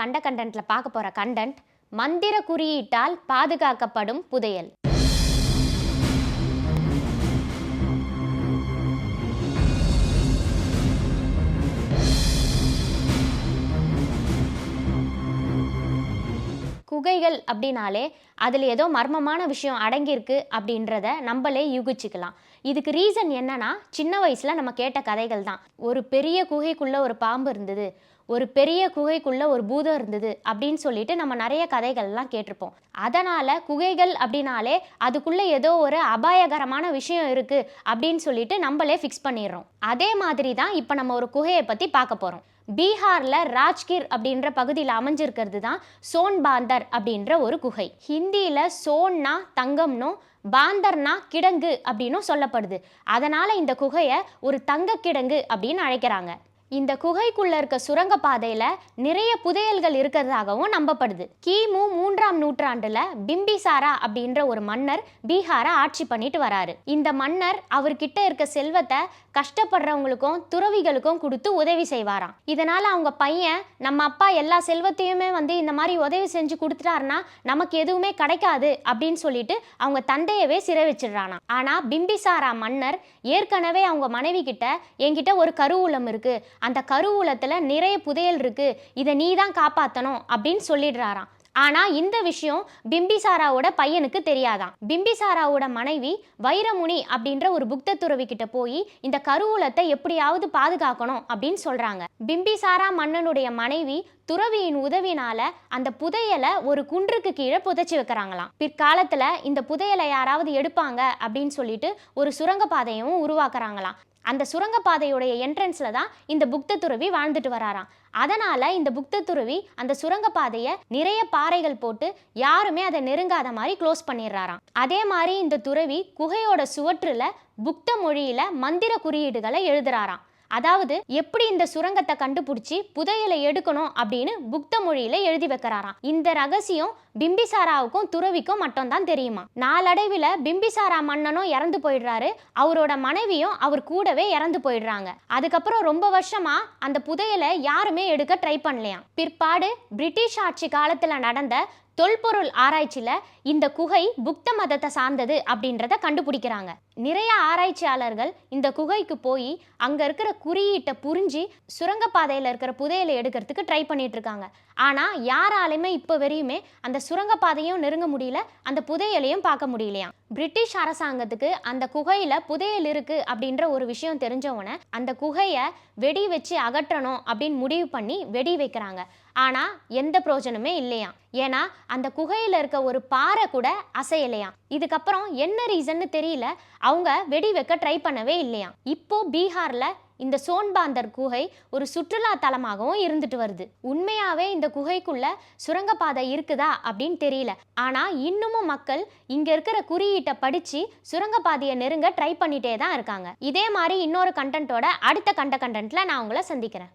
கண்ட கண்டென்ட்ல பார்க்க போற கண்டென்ட் மந்திர குறியீட்டால் பாதுகாக்கப்படும் புதையல். குகைகள் அப்படின்னாலே அதில் ஏதோ மர்மமான விஷயம் அடங்கியிருக்கு அப்படின்றத நம்மளே யூகிச்சுக்கலாம். இதுக்கு ரீசன் என்னன்னா சின்ன வயசில் நம்ம கேட்ட கதைகள் தான். ஒரு பெரிய குகைக்குள்ளே ஒரு பாம்பு இருந்தது. ஒரு பெரிய குகைக்குள்ளே ஒரு பூதம் இருந்தது அப்படின்னு சொல்லிட்டு நம்ம நிறைய கதைகள்லாம் கேட்டிருப்போம். அதனால் குகைகள் அப்படின்னாலே அதுக்குள்ளே ஏதோ ஒரு அபாயகரமான விஷயம் இருக்குது அப்படின்னு சொல்லிட்டு நம்மளே ஃபிக்ஸ் பண்ணிடுறோம். அதே மாதிரி தான் இப்போ நம்ம ஒரு குகையை பற்றி பார்க்க போகிறோம் பீகாரில் ராஜ்கிர் அப்படின்ற பகுதியில் அமைஞ்சிருக்கிறது தான் சோன் பாந்தர் அப்படின்ற ஒரு குகை. ஹிந்தியில் சோன்னா தங்கம்னும் பாந்தர்னா கிடங்கு அப்படின்னும் சொல்லப்படுது. அதனால் இந்த குகையை ஒரு தங்க கிடங்கு அப்படின்னு அழைக்கிறாங்க. இந்த குகைக்குள்ள இருக்க சுரங்க பாதையில நிறைய புதையல்கள் இருக்கிறதாகவும் நம்பப்படுது. கிமு மூன்றாம் நூற்றாண்டுல பிம்பிசாரா அப்படின்ற ஒரு மன்னர் பீகாரை ஆட்சி பண்ணிட்டு வராரு. இந்த மன்னர் அவர்கிட்ட இருக்க செல்வத்தை கஷ்டப்படுறவங்களுக்கும் துறவிகளுக்கும் கொடுத்து உதவி செய்வாராம். இதனால அவங்க பையன் நம்ம அப்பா எல்லா செல்வத்தையுமே வந்து இந்த மாதிரி உதவி செஞ்சு கொடுத்துட்டாருன்னா நமக்கு எதுவுமே கிடைக்காது அப்படின்னு சொல்லிட்டு அவங்க தந்தையவே சிறை வச்சிடுறானா ஆனா பிம்பிசாரா மன்னர் ஏற்கனவே அவங்க மனைவி கிட்ட என்கிட்ட ஒரு கருவூலம் இருக்கு. அந்த கருவூலத்தில் நிறைய புதையல் இருக்குது இதை நீ தான் காப்பாற்றணும் அப்படின்னு சொல்லிடுறாராம். ஆனால் இந்த விஷயம் பிம்பிசாராவோட பையனுக்கு தெரியாதான் பிம்பிசாராவோட மனைவி வைரமுனி அப்படின்ற ஒரு புக்த துறவி கிட்ட போய் இந்த கருவூலத்தை எப்படியாவது பாதுகாக்கணும் அப்படின்னு சொல்றாங்க. பிம்பிசாரா மன்னனுடைய மனைவி துறவியின் உதவினால அந்த புதையலை ஒரு குன்றுக்கு கீழே புதைச்சி வைக்கிறாங்களாம். பிற்காலத்துல இந்த புதையலை யாராவது எடுப்பாங்க அப்படின்னு சொல்லிட்டு ஒரு சுரங்கப்பாதையும் உருவாக்குறாங்களாம். அந்த சுரங்கப்பாதையுடைய என்ட்ரன்ஸில் தான் இந்த புக்த துறவி வாழ்ந்துட்டு வராராம். அதனால் இந்த புக்த துறவி அந்த சுரங்கப்பாதையை நிறைய பாறைகள் போட்டு யாருமே அதை நெருங்காத மாதிரி க்ளோஸ் பண்ணிடுறாராம். அதே மாதிரி இந்த துறவி குகையோட சுவற்றில் புக்த மொழியில் மந்திர குறியீடுகளை எழுதுறாராம். அதாவது எப்படி இந்த சுரங்கத்தை கண்டுபிடிச்சி புதையலை எடுக்கணும் அப்படின்னு புக்த மொழியில எழுதி வைக்கிறாராம். இந்த ரகசியம் பிம்பிசாராவுக்கும் துறவிக்கும் மட்டும்தான் தெரியுமா? நாளடைவில் பிம்பிசாரா மன்னனும் இறந்து போயிடுறாரு. அவரோட மனைவியும் அவர் கூடவே இறந்து போயிடுறாங்க. அதுக்கப்புறம் ரொம்ப வருஷமா அந்த புதையலை யாருமே எடுக்க ட்ரை பண்ணலையாம். பிற்பாடு பிரிட்டிஷ் ஆட்சி காலத்தில் நடந்த தொல்பொருள் ஆராய்ச்சியில் இந்த குகை புக்த மதத்தை சார்ந்தது அப்படின்றத கண்டுபிடிக்கிறாங்க. நிறைய ஆராய்ச்சியாளர்கள் இந்த குகைக்கு போய் அங்கே இருக்கிற குறியீட்டை புரிஞ்சு சுரங்கப்பாதையில் இருக்கிற புதையலை எடுக்கிறதுக்கு ட்ரை பண்ணிட்டு இருக்காங்க ஆனால் யாராலையுமே இப்போ வரையுமே அந்த சுரங்கப்பாதையும் நெருங்க முடியல அந்த புதையலையும் பார்க்க முடியலையாம். பிரிட்டிஷ் அரசாங்கத்துக்கு அந்த குகையில் புதையல் இருக்குது அப்படின்ற ஒரு விஷயம் தெரிஞ்சவொடனே அந்த குகையை வெடி வச்சு அகற்றணும் அப்படின்னு முடிவு பண்ணி வெடி வைக்கிறாங்க. ஆனா எந்த பிரயோஜனமே இல்லையாம். ஏன்னா அந்த குகையில இருக்க ஒரு பாறை கூட அசையலையாம். இதுக்கப்புறம் என்ன ரீசன்னு தெரியல. அவங்க வெடி வைக்க ட்ரை பண்ணவே இல்லையாம். இப்போ பீகார்ல இந்த சோன்பாந்தர் குகை ஒரு சுற்றுலா தலமாகவும் இருந்துட்டு வருது. உண்மையாவே இந்த குகைக்குள்ள சுரங்கப்பாதை இருக்குதா அப்படின்னு தெரியல. ஆனா இன்னமும் மக்கள் இங்க இருக்கிற குறியீட்டை படிச்சு சுரங்கப்பாதையை நெருங்க ட்ரை பண்ணிட்டே தான் இருக்காங்க. இதே மாதிரி இன்னொரு கண்டென்ட்டோட அடுத்த கண்ட கண்டென்ட்ல நான் உங்களை சந்திக்கிறேன்.